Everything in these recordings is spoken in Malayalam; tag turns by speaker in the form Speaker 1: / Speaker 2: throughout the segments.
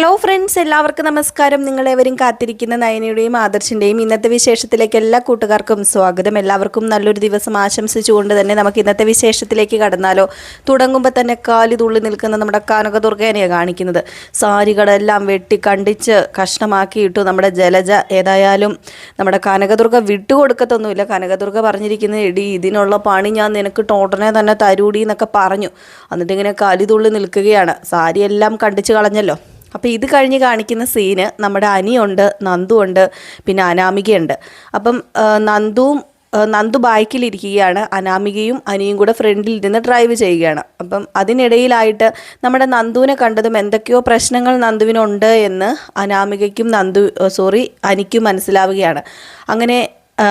Speaker 1: ഹലോ ഫ്രണ്ട്സ് എല്ലാവർക്കും നമസ്കാരം. നിങ്ങളെവരും കാത്തിരിക്കുന്ന നയനയുടെയും ആദർശിന്റെയും ഇന്നത്തെ വിശേഷത്തിലേക്ക് എല്ലാ കൂട്ടുകാർക്കും സ്വാഗതം. എല്ലാവർക്കും നല്ലൊരു ദിവസം ആശംസിച്ചുകൊണ്ട് തന്നെ നമുക്ക് ഇന്നത്തെ വിശേഷത്തിലേക്ക് കടന്നാലോ. തുടങ്ങുമ്പോൾ തന്നെ കാലി തുള്ളി നിൽക്കുന്ന നമ്മുടെ കാനക ദുർഗേനെയാണ് കാണിക്കുന്നത്. സാരികളെല്ലാം വെട്ടി കണ്ടിച്ച് കഷ്ണമാക്കിയിട്ടു നമ്മുടെ ജലജ ഏതായാലും നമ്മുടെ കനകദുർഗ വിട്ടുകൊടുക്കത്തൊന്നുമില്ല. കനകദുർഗ പറഞ്ഞിരിക്കുന്ന ഇടി ഇതിനുള്ള പണി ഞാൻ നിനക്ക് ടോട്ടനെ തന്നെ തരൂടി എന്നൊക്കെ പറഞ്ഞു. എന്നിട്ടിങ്ങനെ കാലി തുള്ളി നിൽക്കുകയാണ്. സാരിയെല്ലാം കണ്ടിച്ച് കളഞ്ഞല്ലോ. അപ്പോൾ ഇത് കഴിഞ്ഞ് കാണിക്കുന്ന സീന് നമ്മുടെ അനിയുണ്ട് നന്ദു ഉണ്ട് പിന്നെ അനാമികയുണ്ട്. അപ്പം നന്ദുവും നന്ദു ബൈക്കിലിരിക്കുകയാണ് അനാമികയും അനിയും കൂടെ ഫ്രണ്ടിൽ ഇരുന്ന് ഡ്രൈവ് ചെയ്യുകയാണ്. അപ്പം അതിനിടയിലായിട്ട് നമ്മുടെ നന്ദുവിനെ കണ്ടതും എന്തൊക്കെയോ പ്രശ്നങ്ങൾ നന്ദുവിനുണ്ട് എന്ന് അനാമികയ്ക്കും നന്ദു സോറി അനിക്കും മനസ്സിലാവുകയാണ്. അങ്ങനെ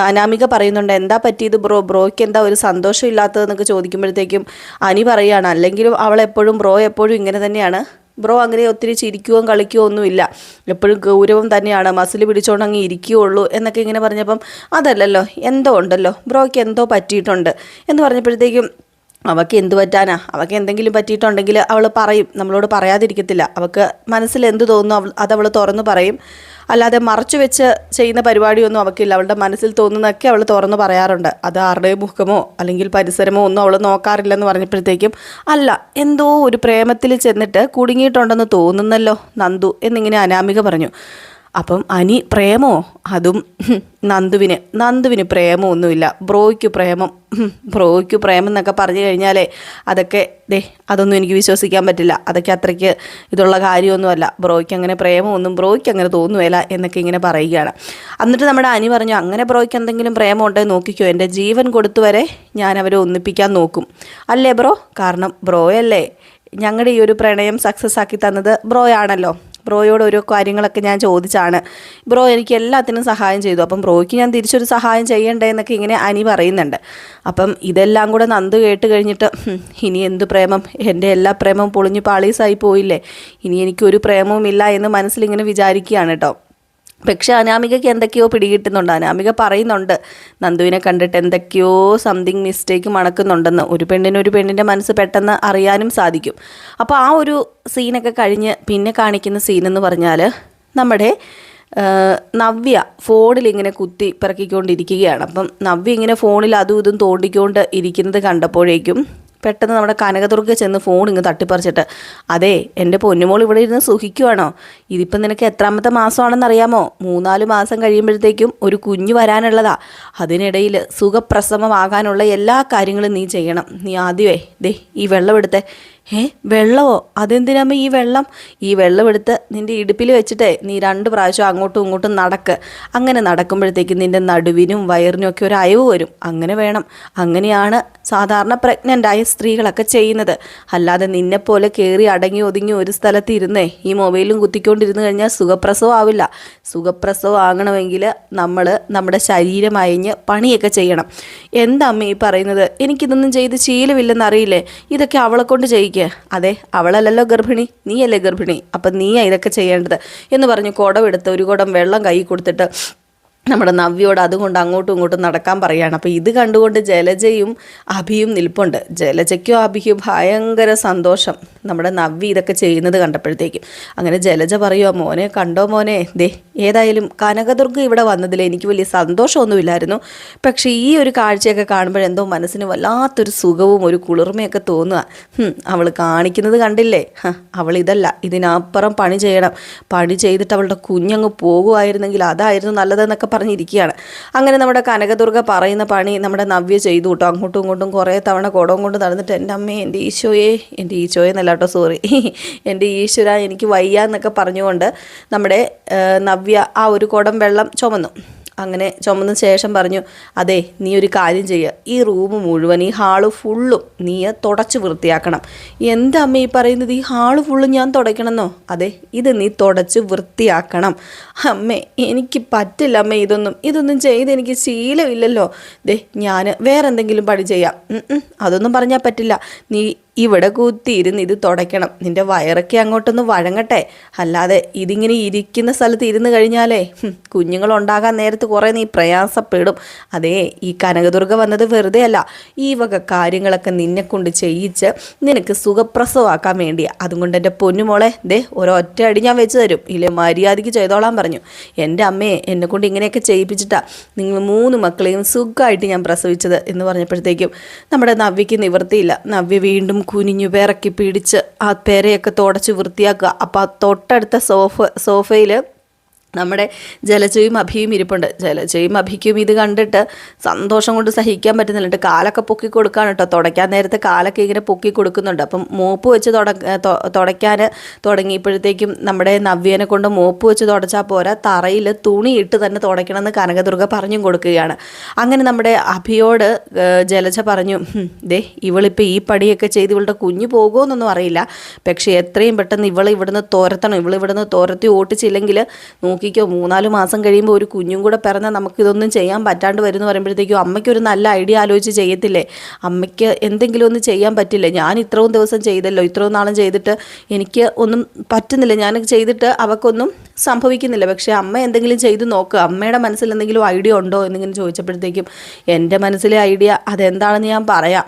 Speaker 1: അനാമിക പറയുന്നുണ്ട് എന്താ പറ്റിയത് ബ്രോ? ബ്രോയ്ക്ക് എന്താ ഒരു സന്തോഷം ഇല്ലാത്തതെന്നൊക്കെ ചോദിക്കുമ്പോഴത്തേക്കും അനി പറയുകയാണ് അല്ലെങ്കിലും അവൾ എപ്പോഴും ബ്രോ എപ്പോഴും ഇങ്ങനെ തന്നെയാണ്. ബ്രോ അങ്ങനെ ഒത്തിരി ചിരിക്കുകയും കളിക്കുകയോ ഒന്നുമില്ല. എപ്പോഴും ഗൗരവം തന്നെയാണ്. മസിൽ പിടിച്ചോണ്ട് അങ്ങ് ഇരിക്കുകയുള്ളൂ എന്നൊക്കെ ഇങ്ങനെ പറഞ്ഞപ്പം അതല്ലല്ലോ എന്തോ ഉണ്ടല്ലോ. ബ്രോയ്ക്ക് എന്തോ പറ്റിയിട്ടുണ്ട് എന്ന് പറഞ്ഞപ്പോഴത്തേക്കും അവൾക്ക് എന്ത് പറ്റാനാ? അവൾക്ക് എന്തെങ്കിലും പറ്റിയിട്ടുണ്ടെങ്കിൽ അവൾ പറയും. നമ്മളോട് പറയാതിരിക്കത്തില്ല. അവൾക്ക് മനസ്സിൽ എന്ത് തോന്നുന്നു അവൾ അത് അവൾ തുറന്ന് പറയും. അല്ലാതെ മറച്ചു വെച്ച് ചെയ്യുന്ന പരിപാടിയൊന്നും അവൾക്കില്ല. അവളുടെ മനസ്സിൽ തോന്നുന്നതൊക്കെ അവൾ തുറന്ന് പറയാറുണ്ട്. അത് ആരുടെയും മുഖമോ അല്ലെങ്കിൽ പരിസരമോ ഒന്നും അവൾ നോക്കാറില്ലെന്ന് പറഞ്ഞപ്പോഴത്തേക്കും അല്ല എന്തോ ഒരു പ്രേമത്തിൽ ചെന്നിട്ട് കുടുങ്ങിയിട്ടുണ്ടെന്ന് തോന്നുന്നല്ലോ നന്ദു എന്നിങ്ങനെ അനാമിക പറഞ്ഞു. അപ്പം അനി പ്രേമോ? അതും നന്ദുവിന് നന്ദുവിന് പ്രേമമൊന്നുമില്ല ബ്രോയ്ക്ക് പ്രേമം ബ്രോയ്ക്ക് പ്രേമം എന്നൊക്കെ പറഞ്ഞു കഴിഞ്ഞാലേ അതൊക്കെ ദേ അതൊന്നും എനിക്ക് വിശ്വസിക്കാൻ പറ്റില്ല. അതൊക്കെ അത്രയ്ക്ക് ഇതുള്ള കാര്യമൊന്നുമല്ല. ബ്രോയ്ക്ക് അങ്ങനെ പ്രേമമൊന്നും ബ്രോയ്ക്ക് അങ്ങനെ തോന്നുകയില്ല എന്നൊക്കെ ഇങ്ങനെ പറയുകയാണ്. എന്നിട്ട് നമ്മുടെ അനി പറഞ്ഞു അങ്ങനെ ബ്രോയ്ക്ക് എന്തെങ്കിലും പ്രേമം ഉണ്ടെങ്കിൽ നോക്കിക്കോ. എന്റെ ജീവൻ കൊടുത്തു വരെ ഞാൻ അവരെ ഒന്നിപ്പിക്കാൻ നോക്കും. അല്ലേ ബ്രോ? കാരണം ബ്രോയല്ലേ. ഞങ്ങളുടെ ഈ ഒരു പ്രണയം സക്സസ് ആക്കി തന്നത് ബ്രോയാണല്ലോ. ബ്രോയോട് ഓരോ കാര്യങ്ങളൊക്കെ ഞാൻ ചോദിച്ചാണ്. ബ്രോ എനിക്ക് എല്ലാത്തിനും സഹായം ചെയ്തു. അപ്പം ബ്രോയ്ക്ക് ഞാൻ തിരിച്ചൊരു സഹായം ചെയ്യണ്ടേ എന്നൊക്കെ ഇങ്ങനെ അനി പറയുന്നുണ്ട്. അപ്പം ഇതെല്ലാം കൂടെ നന്ദു കേട്ട് കഴിഞ്ഞിട്ട് ഇനി എന്ത് പ്രേമം? എന്റെ എല്ലാ പ്രേമവും പൊളിഞ്ഞു പാളീസായി പോയില്ലേ? ഇനി എനിക്കൊരു പ്രേമവും ഇല്ല എന്ന് മനസ്സിലിങ്ങനെ വിചാരിക്കുകയാണ് കേട്ടോ. പക്ഷെ അനാമികയ്ക്ക് എന്തൊക്കെയോ പിടികിട്ടുന്നുണ്ട്. അനാമിക പറയുന്നുണ്ട് നന്ദുവിനെ കണ്ടിട്ട് എന്തൊക്കെയോ സംതിങ് മിസ്റ്റേക്ക് മണക്കുന്നുണ്ടെന്ന് ഒരു പെണ്ണിന് ഒരു പെണ്ണിന്റെ മനസ്സ് പെട്ടെന്ന് അറിയാനും സാധിക്കും. അപ്പോൾ ആ ഒരു സീനൊക്കെ കഴിഞ്ഞ് പിന്നെ കാണിക്കുന്ന സീനെന്ന് പറഞ്ഞാൽ നമ്മുടെ നവ്യ ഫോണിൽ ഇങ്ങനെ കുത്തി പിറക്കിക്കൊണ്ടിരിക്കുകയാണ്. അപ്പം നവ്യ ഇങ്ങനെ ഫോണിൽ അതും ഇതും തോണ്ടിക്കൊണ്ട് ഇരിക്കുന്നത് കണ്ടപ്പോഴേക്കും പെട്ടെന്ന് നമ്മുടെ കനകദുർഗ ചെന്ന് ഫോൺ ഇങ്ങ് തട്ടിപ്പറിച്ചിട്ട് അതെ എന്റെ പൊന്നുമോൾ ഇവിടെ ഇരുന്ന് സുഖിക്കുവാണോ ഇതിപ്പം നിനക്ക് എത്രാമത്തെ മാസമാണെന്ന് അറിയാമോ മൂന്നാൽ മാസം കഴിയുമ്പോഴത്തേക്കും ഒരു കുഞ്ഞ് വരാനുള്ളതാ. അതിനിടയിൽ സുഖപ്രസവമാകാനുള്ള എല്ലാ കാര്യങ്ങളും നീ ചെയ്യണം. നീ ആദ്യമേ ദേ ഈ വെള്ളം എടുത്തേ ഏ വെള്ളമോ? അതെന്തിനാമ്മ ഈ വെള്ളം? ഈ വെള്ളം എടുത്ത് നിന്റെ ഇടുപ്പിൽ വെച്ചിട്ടേ നീ രണ്ട് പ്രാവശ്യം അങ്ങോട്ടും ഇങ്ങോട്ടും നടക്ക്. അങ്ങനെ നടക്കുമ്പോഴത്തേക്കും നിന്റെ നടുവിനും വയറിനും ഒക്കെ ഒരു അയവ് വരും. അങ്ങനെ വേണം. അങ്ങനെയാണ് സാധാരണ പ്രഗ്നന്റായ സ്ത്രീകളൊക്കെ ചെയ്യുന്നത്. അല്ലാതെ നിന്നെപ്പോലെ കയറി അടങ്ങി ഒതുങ്ങി ഒരു സ്ഥലത്ത് ഇരുന്നേ ഈ മൊബൈലും കുത്തിക്കൊണ്ടിരുന്ന് കഴിഞ്ഞാൽ സുഖപ്രസവം ആവില്ല. സുഖപ്രസവം ആകണമെങ്കിൽ നമ്മൾ നമ്മുടെ ശരീരം അയഞ്ഞ് പണിയൊക്കെ ചെയ്യണം. എന്താ അമ്മ ഈ പറയുന്നത്? എനിക്കിതൊന്നും ചെയ്ത് ശീലമില്ലെന്നറിയില്ലേ? ഇതൊക്കെ അവളെ കൊണ്ട് ചെയ്യിക്കുക അതെ അവളല്ലല്ലോ ഗർഭിണി? നീയല്ലേ ഗർഭിണി? അപ്പം നീയാ ഇതൊക്കെ ചെയ്യേണ്ടത്? എന്ന് പറഞ്ഞ് കുടമെടുത്ത് ഒരു കുടം വെള്ളം കൈ കൊടുത്തിട്ട് നമ്മുടെ നവ്യോട് അതുകൊണ്ട് അങ്ങോട്ടും ഇങ്ങോട്ടും നടക്കാൻ പറയുകയാണ്. അപ്പോൾ ഇത് കണ്ടുകൊണ്ട് ജലജയും അഭിയും നിൽപ്പുണ്ട്. ജലജയ്ക്കും അഭിയും ഭയങ്കര സന്തോഷം. നമ്മുടെ നവ്യ ഇതൊക്കെ ചെയ്യുന്നത് കണ്ടപ്പോഴത്തേക്കും. അങ്ങനെ ജലജ പറയുമോ മോനെ കണ്ടോ മോനെ? ദേ ഏതായാലും കനകദുർഗ ഇവിടെ വന്നതിൽ എനിക്ക് വലിയ സന്തോഷമൊന്നുമില്ലായിരുന്നു. പക്ഷേ ഈ ഒരു കാഴ്ചയൊക്കെ കാണുമ്പോഴെന്തോ മനസ്സിന് വല്ലാത്തൊരു സുഖവും ഒരു കുളിർമയൊക്കെ തോന്നുക അവൾ കാണിക്കുന്നത് കണ്ടില്ലേ? അവൾ ഇതല്ല. ഇതിനപ്പുറം പണി ചെയ്യണം. പണി ചെയ്തിട്ട് അവളുടെ കുഞ്ഞങ്ങ് പോകുമായിരുന്നെങ്കിൽ അതായിരുന്നു നല്ലതെന്നൊക്കെ പറഞ്ഞിരിക്കുകയാണ്. അങ്ങനെ നമ്മുടെ കനകദുർഗ പറയുന്ന പണി നമ്മുടെ നവ്യ ചെയ്തു കേട്ടോ. അങ്ങോട്ടും ഇങ്ങോട്ടും കുറേ തവണ കുടവും കൊണ്ട് നടന്നിട്ട് എന്റെ അമ്മേ എന്റെ ഈശോയെ എന്റെ ഈശോയെ എന്നല്ല കേട്ടോ സോറി എന്റെ ഈശ്വര എനിക്ക് വയ്യ എന്നൊക്കെ പറഞ്ഞുകൊണ്ട് നമ്മുടെ നവ്യ ആ ഒരു കുടം വെള്ളം ചുമന്നു. അങ്ങനെ ചുമന്ന ശേഷം പറഞ്ഞു അതെ നീ ഒരു കാര്യം ചെയ്യുക. ഈ റൂം മുഴുവൻ ഈ ഹാൾ ഫുള്ളും നീ തുടച്ച് വൃത്തിയാക്കണം. എന്താ അമ്മ ഈ പറയുന്നത്? ഈ ഹാൾ ഫുള്ളും ഞാൻ തുടയ്ക്കണമെന്നോ? അതെ ഇത് നീ തുടച്ച് വൃത്തിയാക്കണം. അമ്മേ എനിക്ക് പറ്റില്ല അമ്മ ഇതൊന്നും. ഇതൊന്നും ചെയ്ത് എനിക്ക് ശീലമില്ലല്ലോ. ദേ ഞാൻ വേറെ എന്തെങ്കിലും പണി ചെയ്യാം. അതൊന്നും പറഞ്ഞാൽ പറ്റില്ല. നീ ഇവിടെ കുത്തിയിരുന്ന് ഇത് തുടയ്ക്കണം. നിന്റെ വയറൊക്കെ അങ്ങോട്ടൊന്ന് വഴങ്ങട്ടെ. അല്ലാതെ ഇതിങ്ങനെ ഇരിക്കുന്ന സ്ഥലത്ത് ഇരുന്ന് കഴിഞ്ഞാലേ കുഞ്ഞുങ്ങളുണ്ടാകാൻ നേരത്ത് കുറേ നീ പ്രയാസപ്പെടും. അതേ ഈ കനകദുർഗ വന്നത് വെറുതെ അല്ല. ഈ വക കാര്യങ്ങളൊക്കെ നിന്നെ കൊണ്ട് ചെയ്യിച്ച് നിനക്ക് സുഖപ്രസവമാക്കാൻ വേണ്ടിയാ അതുകൊണ്ട് എന്റെ പൊന്നുമോളെ ദേ ഒരൊറ്റ അടി ഞാൻ വെച്ച് തരും. ഇല്ലേ മര്യാദയ്ക്ക് ചെയ്തോളാൻ പറഞ്ഞു. എന്റെ അമ്മയെ എന്നെ കൊണ്ട് ഇങ്ങനെയൊക്കെ ചെയ്യിപ്പിച്ചിട്ടാ നിങ്ങൾ മൂന്ന് മക്കളെയും സുഖമായിട്ട് ഞാൻ പ്രസവിച്ചത് എന്ന് പറഞ്ഞപ്പോഴത്തേക്കും നമ്മുടെ നവ്യയ്ക്ക് നിവൃത്തിയില്ല. നവ്യ വീണ്ടും കുനിഞ്ഞു പിറക്കി പിടിച്ച് ആ പെരയൊക്കെ തുടച്ച് വൃത്തിയാക്കുക. അപ്പോൾ ആ തൊട്ടടുത്ത സോഫ സോഫയിൽ നമ്മുടെ ജലജയും അഭിയും ഇരിപ്പുണ്ട്. ജലജയും അഭിക്കും ഇത് കണ്ടിട്ട് സന്തോഷം കൊണ്ട് സഹിക്കാൻ പറ്റുന്നില്ല. കാലൊക്കെ പൊക്കി കൊടുക്കാൻ കേട്ടോ തുടയ്ക്കാൻ നേരത്തെ കാലൊക്കെ ഇങ്ങനെ പൊക്കി കൊടുക്കുന്നുണ്ട്. അപ്പം മോപ്പ് വെച്ച് തുടയ്ക്കാൻ തുടങ്ങിയപ്പോഴത്തേക്കും നമ്മുടെ നവ്യനെ കൊണ്ട് മോപ്പ് വെച്ച് തുടച്ചാൽ പോരാ. തറയിൽ തുണിയിട്ട് തന്നെ തുടയ്ക്കണമെന്ന് കനകദുർഗ പറഞ്ഞും കൊടുക്കുകയാണ്. അങ്ങനെ നമ്മുടെ അഭിയോട് ജലജ പറഞ്ഞു "ഹും, ദേ ഇവളിപ്പോൾ ഈ പടിയൊക്കെ ചെയ്ത് ഇവളുടെ കുഞ്ഞു പോകുമെന്നൊന്നും അറിയില്ല. പക്ഷേ എത്രയും പെട്ടെന്ന് ഇവൾ ഇവിടുന്ന് തോരത്തണം. ഇവൾ ഇവിടുന്ന് തോരത്തി ഓട്ടിച്ചില്ലെങ്കിൽ നോക്കിക്കോ മൂന്നാൽ മാസം കഴിയുമ്പോൾ ഒരു കുഞ്ഞും കൂടെ പിറന്നാൽ നമുക്കിതൊന്നും ചെയ്യാൻ പറ്റാണ്ട് വരുമെന്ന് പറയുമ്പോഴത്തേക്കും അമ്മയ്ക്ക് ഒരു നല്ല ഐഡിയ ആലോചിച്ച് ചെയ്യത്തില്ലേ? അമ്മയ്ക്ക് എന്തെങ്കിലും ഒന്ന് ചെയ്യാൻ പറ്റില്ല? ഞാൻ ഇത്രയും ദിവസം ചെയ്തല്ലോ ഇത്രയും നാളും ചെയ്തിട്ട് എനിക്ക് ഒന്നും പറ്റുന്നില്ല. ഞാൻ ചെയ്തിട്ട് അവൾക്കൊന്നും സംഭവിക്കുന്നില്ല. പക്ഷേ അമ്മ എന്തെങ്കിലും ചെയ്ത് നോക്കുക അമ്മയുടെ മനസ്സിൽ എന്തെങ്കിലും ഐഡിയ ഉണ്ടോ എന്നിങ്ങനെ ചോദിച്ചപ്പോഴത്തേക്കും എന്റെ മനസ്സിലെ ഐഡിയ അതെന്താണെന്ന് ഞാൻ പറയാം.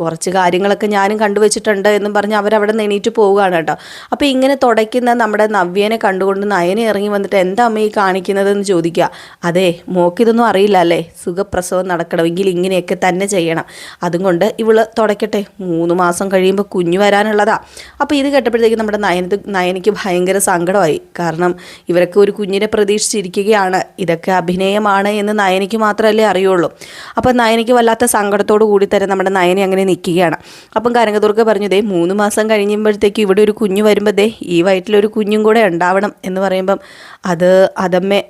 Speaker 1: കുറച്ച് കാര്യങ്ങളൊക്കെ ഞാനും കണ്ടുവച്ചിട്ടുണ്ട് എന്നും പറഞ്ഞ് അവരവിടെ എണീറ്റ് പോവുകയാണ് കേട്ടോ. അപ്പോൾ ഇങ്ങനെ തുടയ്ക്കുന്ന നമ്മുടെ നവ്യനെ കണ്ടുകൊണ്ട് നയനെ ഇറങ്ങി വന്നിട്ട് എന്താ അമ്മ ഈ കാണിക്കുന്നതെന്ന് ചോദിക്കുക. അതെ മോക്കിതൊന്നും അറിയില്ല അല്ലേ? സുഖപ്രസവം നടക്കണമെങ്കിൽ ഇങ്ങനെയൊക്കെ തന്നെ ചെയ്യണം. അതുകൊണ്ട് ഇവൾ തുടയ്ക്കട്ടെ. മൂന്ന് മാസം കഴിയുമ്പോൾ കുഞ്ഞു വരാനുള്ളതാ. അപ്പോൾ ഇത് കേട്ടപ്പോഴത്തേക്ക് നമ്മുടെ നയനത് നയനിക്ക് ഭയങ്കര സങ്കടമായി. കാരണം ഇവരൊക്കെ ഒരു കുഞ്ഞിനെ പ്രതീക്ഷിച്ചിരിക്കുകയാണ്. ഇതൊക്കെ അഭിനയമാണ് എന്ന് നയനയ്ക്ക് മാത്രമല്ലേ അറിയുള്ളൂ. അപ്പോൾ നയനയ്ക്ക് വല്ലാത്ത സങ്കടത്തോടു കൂടി തന്നെ നമ്മുടെ നയനി അങ്ങനെ നിൽക്കുകയാണ്. അപ്പം കനകദുർഗ പറഞ്ഞു ദേ മൂന്ന് മാസം കഴിയുമ്പോഴത്തേക്ക് ഇവിടെ ഒരു കുഞ്ഞു വരുമ്പോൾ ദേ ഈ വയറ്റിലൊരു കുഞ്ഞും കൂടെ ഉണ്ടാവണം എന്ന് പറയുമ്പം അത് അതമ്മേ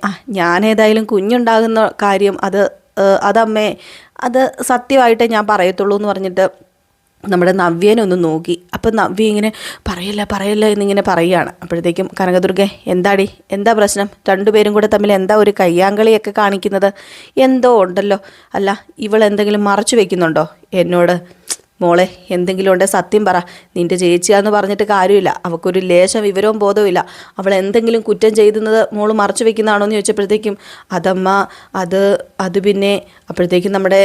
Speaker 1: ഏതായാലും കുഞ്ഞുണ്ടാകുന്ന കാര്യം അത് അതമ്മേ അത് സത്യമായിട്ടേ ഞാൻ പറയത്തുള്ളൂ എന്ന് പറഞ്ഞിട്ട് നമ്മുടെ നവ്യനെ ഒന്ന് നോക്കി. അപ്പം നവ്യ ഇങ്ങനെ പറയല്ല പറയല്ല എന്നിങ്ങനെ പറയുകയാണ്. അപ്പോഴത്തേക്കും കനകദുർഗെ എന്താടി? എന്താ പ്രശ്നം? രണ്ടുപേരും കൂടെ തമ്മിൽ എന്താ ഒരു കയ്യാങ്കളിയൊക്കെ കാണിക്കുന്നത്? എന്തോ ഉണ്ടല്ലോ. അല്ല ഇവൾ എന്തെങ്കിലും മറച്ചു വെക്കുന്നുണ്ടോ എന്നോട്? മോളെ എന്തെങ്കിലും ഉണ്ടെ സത്യം പറ. നിന്റെ ചേച്ചിയാന്ന് പറഞ്ഞിട്ട് കാര്യമില്ല. അവൾക്കൊരു ലേശം വിവരവും ബോധവുമില്ല അവൾ എന്തെങ്കിലും കുറ്റം ചെയ്തുന്നത് മോൾ മറച്ചു വെക്കുന്നതാണോ എന്ന് ചോദിച്ചപ്പോഴത്തേക്കും അതമ്മ അത് അത് പിന്നെ അപ്പോഴത്തേക്കും നമ്മുടെ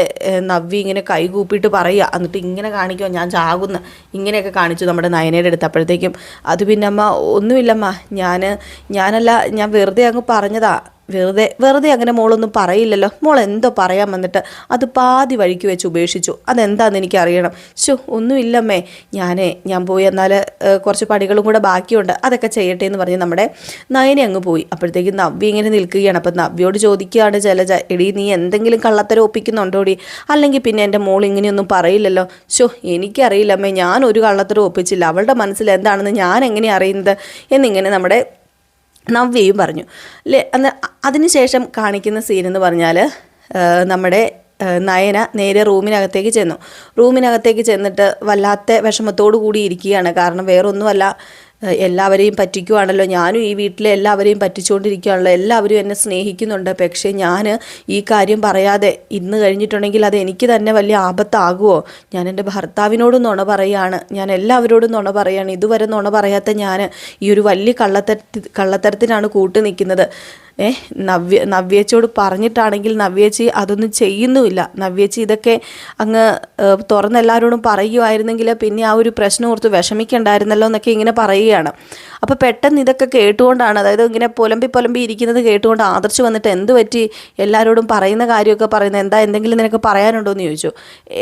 Speaker 1: നവ്വി ഇങ്ങനെ കൈകൂപ്പിയിട്ട് പറയുക. എന്നിട്ട് ഇങ്ങനെ കാണിക്കുമോ ഞാൻ ചാകുന്ന. ഇങ്ങനെയൊക്കെ കാണിച്ചു നമ്മുടെ നയനയുടെ അടുത്ത്. അപ്പോഴത്തേക്കും അത് പിന്നെ അമ്മ ഒന്നുമില്ലമ്മ. ഞാൻ ഞാനല്ല ഞാൻ വെറുതെ അങ്ങ് പറഞ്ഞതാ. വെറുതെ വെറുതെ അങ്ങനെ മോളൊന്നും പറയില്ലല്ലോ. മോൾ എന്തോ പറയാൻ വന്നിട്ട് അത് പാതി വഴിക്ക് വെച്ച് ഉപേക്ഷിച്ചു. അതെന്താണെന്ന് എനിക്ക് അറിയണം ശോ ഒന്നുമില്ലമ്മേ. ഞാനേ ഞാൻ പോയി എന്നാൽ കുറച്ച് പണികളും കൂടെ ബാക്കിയുണ്ട്. അതൊക്കെ ചെയ്യട്ടെ എന്ന് പറഞ്ഞ് നമ്മുടെ നയനെ അങ്ങ് പോയി. അപ്പോഴത്തേക്കും നവ്യ ഇങ്ങനെ നിൽക്കുകയാണ്. അപ്പം നവ്യോട് ചോദിക്കുകയാണ് ജലജ എടി നീ എന്തെങ്കിലും കള്ളത്തരം ഒപ്പിക്കുന്നുണ്ടോടി? അല്ലെങ്കിൽ പിന്നെ എന്റെ മോൾ ഇങ്ങനെയൊന്നും പറയില്ലല്ലോ? ശോ എനിക്കറിയില്ലമ്മേ. ഞാൻ ഒരു കള്ളത്തരം ഒപ്പിച്ചില്ല. അവളുടെ മനസ്സിൽ എന്താണെന്ന് ഞാൻ എങ്ങനെയാണ് അറിയുന്നത്? എന്നിങ്ങനെ നമ്മുടെ നവ്യയും പറഞ്ഞു. അല്ലേ അന്ന് അതിനുശേഷം കാണിക്കുന്ന സീൻ എന്ന് പറഞ്ഞാൽ നമ്മുടെ നയന നേരെ റൂമിനകത്തേക്ക് ചെന്നു. റൂമിനകത്തേക്ക് ചെന്നിട്ട് വല്ലാത്ത വിഷമത്തോടു കൂടി ഇരിക്കുകയാണ്. കാരണം വേറൊന്നുമല്ല എല്ലാവരെയും പറ്റിക്കുവാണല്ലോ. ഞാനും ഈ വീട്ടിലെ എല്ലാവരെയും പറ്റിച്ചുകൊണ്ടിരിക്കുകയാണല്ലോ. എല്ലാവരും എന്നെ സ്നേഹിക്കുന്നുണ്ട്. പക്ഷേ ഞാൻ ഈ കാര്യം പറയാതെ ഇന്ന് കഴിഞ്ഞിട്ടുണ്ടെങ്കിൽ അത് എനിക്ക് തന്നെ വലിയ ആപത്താകുമോ? ഞാൻ എന്റെ ഭർത്താവിനോടും നുണ പറയുകയാണ് ഞാൻ എല്ലാവരോടും നുണ പറയുകയാണ് ഇതുവരെ നുണ പറയാത്ത ഞാൻ ഈ ഒരു വലിയ കള്ളത്തരത്തി കള്ളത്തരത്തിനാണ് കൂട്ടു നിൽക്കുന്നത് ഏ നവ്യ നവ്യേച്ചിയോട് പറഞ്ഞിട്ടാണെങ്കിൽ നവ്യേച്ചി അതൊന്നും ചെയ്യുന്നുമില്ല. നവ്യേച്ചി ഇതൊക്കെ അങ്ങ് ഏഹ്, തുറന്ന് എല്ലാവരോടും പറയുമായിരുന്നെങ്കിൽ പിന്നെ ആ ഒരു പ്രശ്നം ഓർത്ത് വിഷമിക്കണ്ടായിരുന്നല്ലോ എന്നൊക്കെ ഇങ്ങനെ പറയുകയാണ്. അപ്പോൾ പെട്ടെന്ന് ഇതൊക്കെ കേട്ടുകൊണ്ടാണ് അതായത് ഇങ്ങനെ പുലമ്പി പുലമ്പി ഇരിക്കുന്നത് കേട്ടുകൊണ്ട് ആദർശ് വന്നിട്ട് എന്ത് പറ്റി? എല്ലാവരോടും പറയുന്ന കാര്യമൊക്കെ പറയുന്നത് എന്താ? എന്തെങ്കിലും നിനക്ക് പറയാനുണ്ടോ എന്ന് ചോദിച്ചു.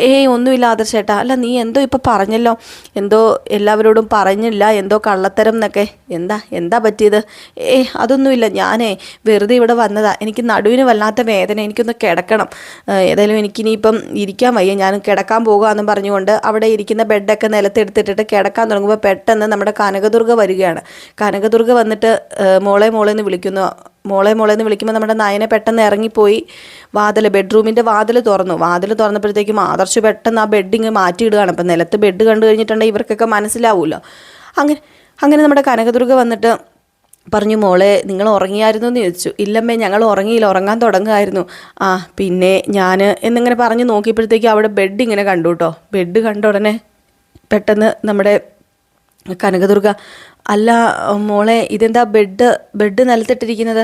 Speaker 1: ഏയ് ഒന്നുമില്ല ആദർശ് ആദർശേട്ടാ അല്ല നീ എന്തോ ഇപ്പോൾ പറഞ്ഞല്ലോ? എന്തോ എല്ലാവരോടും പറഞ്ഞില്ല എന്തോ കള്ളത്തരം എന്നൊക്കെ. എന്താ? എന്താ പറ്റിയത്? ഏ അതൊന്നുമില്ല. ഞാനേ വെറുതെ ഇവിടെ വന്നതാ. എനിക്ക് നടുവിന് വല്ലാത്ത വേദന. എനിക്കൊന്ന് കിടക്കണം. ഏതായാലും എനിക്കിനിയിപ്പം ഇരിക്കാൻ വയ്യ. ഞാൻ കിടക്കാൻ പോകുകയെന്ന് പറഞ്ഞുകൊണ്ട് അവിടെ ഇരിക്കുന്ന ബെഡൊക്കെ നിലത്തെടുത്തിട്ടിട്ട് കിടക്കാൻ തുടങ്ങുമ്പോൾ പെട്ടെന്ന് നമ്മുടെ കനകദുർഗ വരികയാണ്. കനകദുർഗ വന്നിട്ട് മോളെ മോളെ എന്ന് വിളിക്കുന്നു. മോളെ മോളെ എന്ന് വിളിക്കുമ്പോൾ നമ്മുടെ നയനെ പെട്ടെന്ന് ഇറങ്ങിപ്പോയി. വാതിൽ ബെഡ്റൂമിന്റെ വാതിൽ തുറന്നു. വാതിൽ തുറന്നപ്പോഴത്തേക്കും ആദർശ് പെട്ടെന്ന് ആ ബെഡിങ് മാറ്റിയിടുകയാണ്. അപ്പം നിലത്ത് ബെഡ് കണ്ടു കഴിഞ്ഞിട്ടുണ്ടെങ്കിൽ ഇവർക്കൊക്കെ മനസ്സിലാവുമല്ലോ അങ്ങനെ അങ്ങനെ നമ്മുടെ കനകദുർഗ വന്നിട്ട് പറഞ്ഞു മോളെ നിങ്ങൾ ഉറങ്ങിയായിരുന്നു എന്ന് ചോദിച്ചു. ഇല്ലമ്മേ ഞങ്ങൾ ഉറങ്ങിയില്ല ഉറങ്ങാൻ തുടങ്ങുമായിരുന്നു. ആ പിന്നെ ഞാൻ എന്നിങ്ങനെ പറഞ്ഞു നോക്കിയപ്പോഴത്തേക്കും അവിടെ ബെഡ് ഇങ്ങനെ കണ്ടു കേട്ടോ ബെഡ് കണ്ട ഉടനെ പെട്ടെന്ന് നമ്മുടെ കനകദുർഗ അല്ല മോളെ ഇതെന്താ ബെഡ് ബെഡ് നിലത്തിട്ടിരിക്കുന്നത്?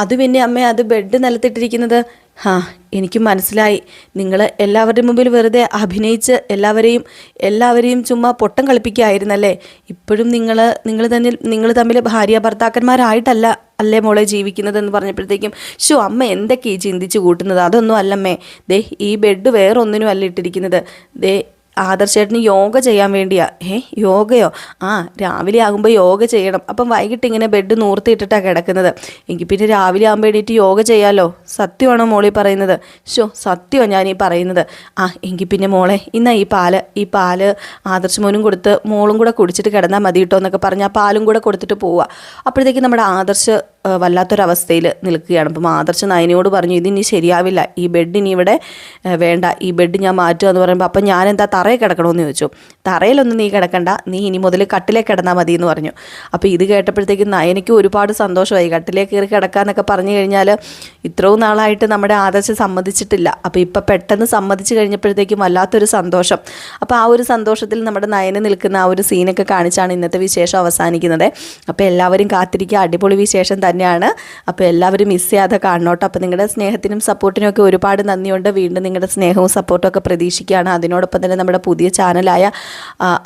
Speaker 1: അത് പിന്നെ അമ്മേ അത് ബെഡ് നിലത്തിട്ടിരിക്കുന്നത്. ഹാ എനിക്ക് മനസ്സിലായി. നിങ്ങൾ എല്ലാവരുടെയും മുമ്പിൽ വെറുതെ അഭിനയിച്ച് എല്ലാവരെയും എല്ലാവരെയും ചുമ്മാ പൊട്ടം കളിപ്പിക്കുകയായിരുന്നല്ലേ? ഇപ്പോഴും നിങ്ങൾ നിങ്ങൾ തന്നെ നിങ്ങൾ തമ്മിൽ ഭാര്യ ഭർത്താക്കന്മാരായിട്ടല്ല അല്ലേ മോളെ ജീവിക്കുന്നതെന്ന് പറഞ്ഞപ്പോഴത്തേക്കും ഷോ അമ്മ എന്തൊക്കെ ഈ ചിന്തിച്ച് കൂട്ടുന്നത്? അതൊന്നും അല്ലമ്മേ. ദേ ഈ ബെഡ് വേറൊന്നിനും അല്ല ഇട്ടിരിക്കുന്നത്. ദേ ആദർശേട്ടന് യോഗ ചെയ്യാൻ വേണ്ടിയാ. ഏ യോഗയോ? ആ രാവിലെ ആകുമ്പോൾ യോഗ ചെയ്യണം. അപ്പം വൈകിട്ട് ഇങ്ങനെ ബെഡ് നൂർത്തിയിട്ടിട്ടാണ് കിടക്കുന്നത്. എങ്കിൽ പിന്നെ രാവിലെ ആകുമ്പോൾ വേണ്ടിയിട്ട് യോഗ ചെയ്യാമല്ലോ സത്യമാണോ മോളി പറയുന്നത്? ഷോ സത്യമാണ് ഞാൻ ഈ പറയുന്നത്. ആ എങ്കിൽ പിന്നെ മോളെ ഇന്നാ ഈ പാൽ ഈ പാൽ ആദർശ മോനും കൊടുത്ത് മോളും കൂടെ കുടിച്ചിട്ട് കിടന്നാൽ മതി കേട്ടോ എന്നൊക്കെ പറഞ്ഞ് ആ പാലും കൂടെ കൊടുത്തിട്ട് പോവുക അപ്പോഴത്തേക്കും നമ്മുടെ ആദർശ് വല്ലാത്തൊരവസ്ഥയിൽ നിൽക്കുകയാണ്. അപ്പം ആദർശ നയനയോട് പറഞ്ഞു ഇതിനി ശരിയാവില്ല. ഈ ബെഡ് ഇനി ഇവിടെ വേണ്ട. ഈ ബെഡ് ഞാൻ മാറ്റുക എന്ന് പറയുമ്പോൾ അപ്പം ഞാൻ എന്താ തറയിൽ കിടക്കണമെന്ന് ചോദിച്ചു. തറയിലൊന്നും നീ കിടക്കണ്ട. നീ ഇനി മുതൽ കട്ടിലേ കിടന്നാൽ മതി എന്ന് പറഞ്ഞു. അപ്പോൾ ഇത് കേട്ടപ്പോഴത്തേക്കും നയനയ്ക്ക് ഒരുപാട് സന്തോഷമായി. കട്ടിലേ കയറി കിടക്കാന്നൊക്കെ പറഞ്ഞു കഴിഞ്ഞാൽ ഇത്രയും നാളായിട്ട് നമ്മുടെ ആദർശ സമ്മതിച്ചിട്ടില്ല. അപ്പോൾ ഇപ്പം പെട്ടെന്ന് സമ്മതിച്ച് കഴിഞ്ഞപ്പോഴത്തേക്കും വല്ലാത്തൊരു സന്തോഷം. അപ്പോൾ ആ ഒരു സന്തോഷത്തിൽ നമ്മുടെ നയന നിൽക്കുന്ന ആ ഒരു സീനൊക്കെ കാണിച്ചാണ് ഇന്നത്തെ വിശേഷം അവസാനിക്കുന്നത്. അപ്പോൾ എല്ലാവരും കാത്തിരിക്കുക. അടിപൊളി വിശേഷം തന്നെയാണ്. അപ്പോൾ എല്ലാവരും മിസ് ചെയ്യാതെ കാണണോട്ടോ. അപ്പോൾ നിങ്ങളുടെ സ്നേഹത്തിനും സപ്പോർട്ടിനും ഒക്കെ ഒരുപാട് നന്ദിയുണ്ട്. വീണ്ടും നിങ്ങളുടെ സ്നേഹവും സപ്പോർട്ടും ഒക്കെ പ്രതീക്ഷിക്കുകയാണ്. അതിനോടൊപ്പം തന്നെ നമ്മുടെ പുതിയ ചാനലായ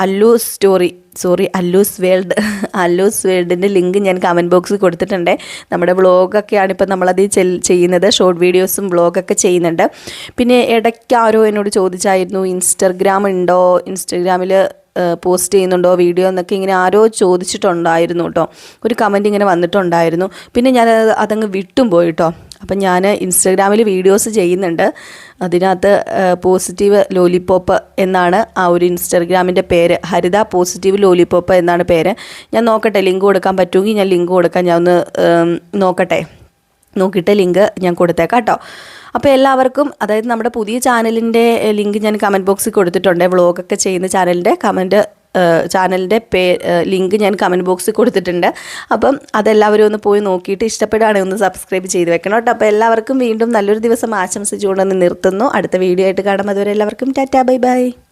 Speaker 1: Allu story sorry Allu's world Allu's വേൾഡിന്റെ link ഞാൻ കമന്റ് ബോക്സിൽ കൊടുത്തിട്ടുണ്ട്. നമ്മുടെ വ്ളോഗൊക്കെയാണ് ഇപ്പം നമ്മളത് ചെയ്യുന്നത്. ഷോർട്ട് വീഡിയോസും വ്ളോഗൊക്കെ ചെയ്യുന്നുണ്ട്. പിന്നെ ഇടയ്ക്ക് ആരോ എന്നോട് ചോദിച്ചായിരുന്നു ഇൻസ്റ്റഗ്രാം ഉണ്ടോ? ഇൻസ്റ്റഗ്രാമിൽ പോസ്റ്റ് ചെയ്യുന്നുണ്ടോ വീഡിയോ എന്നൊക്കെ ഇങ്ങനെ ആരോ ചോദിച്ചിട്ടുണ്ടായിരുന്നു കേട്ടോ. ഒരു കമന്റ് ഇങ്ങനെ വന്നിട്ടുണ്ടായിരുന്നു. പിന്നെ ഞാൻ അത് അതങ്ങ് വിട്ടും പോയി കേട്ടോ. അപ്പം ഞാൻ ഇൻസ്റ്റഗ്രാമിൽ വീഡിയോസ് ചെയ്യുന്നുണ്ട്. അതിനകത്ത് പോസിറ്റീവ് ലോലിപ്പോപ്പ് എന്നാണ് ആ ഒരു ഇൻസ്റ്റഗ്രാമിന്റെ പേര്. ഹരിത പോസിറ്റീവ് ലോലിപ്പോപ്പ് എന്നാണ് പേര്. ഞാൻ നോക്കട്ടെ ലിങ്ക് കൊടുക്കാൻ പറ്റുമെങ്കിൽ ഞാൻ ലിങ്ക് കൊടുക്കാം. ഞാൻ ഒന്ന് നോക്കട്ടെ. നോക്കിയിട്ട് ലിങ്ക് ഞാൻ കൊടുത്തേക്കാം കേട്ടോ അപ്പോൾ എല്ലാവർക്കും അതായത് നമ്മുടെ പുതിയ ചാനലിന്റെ ലിങ്ക് ഞാൻ കമന്റ് ബോക്സിൽ കൊടുത്തിട്ടുണ്ട്. വ്ളോഗൊക്കെ ചെയ്യുന്ന ചാനലിന്റെ കമന്റ് ചാനലിന്റെ പേ ലിങ്ക് ഞാൻ കമന്റ് ബോക്സിൽ കൊടുത്തിട്ടുണ്ട്. അപ്പം അതെല്ലാവരും ഒന്ന് പോയി നോക്കിയിട്ട് ഇഷ്ടപ്പെടുകയാണെങ്കിൽ ഒന്ന് സബ്സ്ക്രൈബ് ചെയ്ത് വെക്കണം കേട്ടോ. അപ്പോൾ എല്ലാവർക്കും വീണ്ടും നല്ലൊരു ദിവസം ആശംസിച്ചുകൊണ്ടൊന്ന് നിർത്തുന്നു. അടുത്ത വീഡിയോ ആയിട്ട് കാണാം. അതുവരെ എല്ലാവർക്കും ടാറ്റാ ബൈ ബൈ.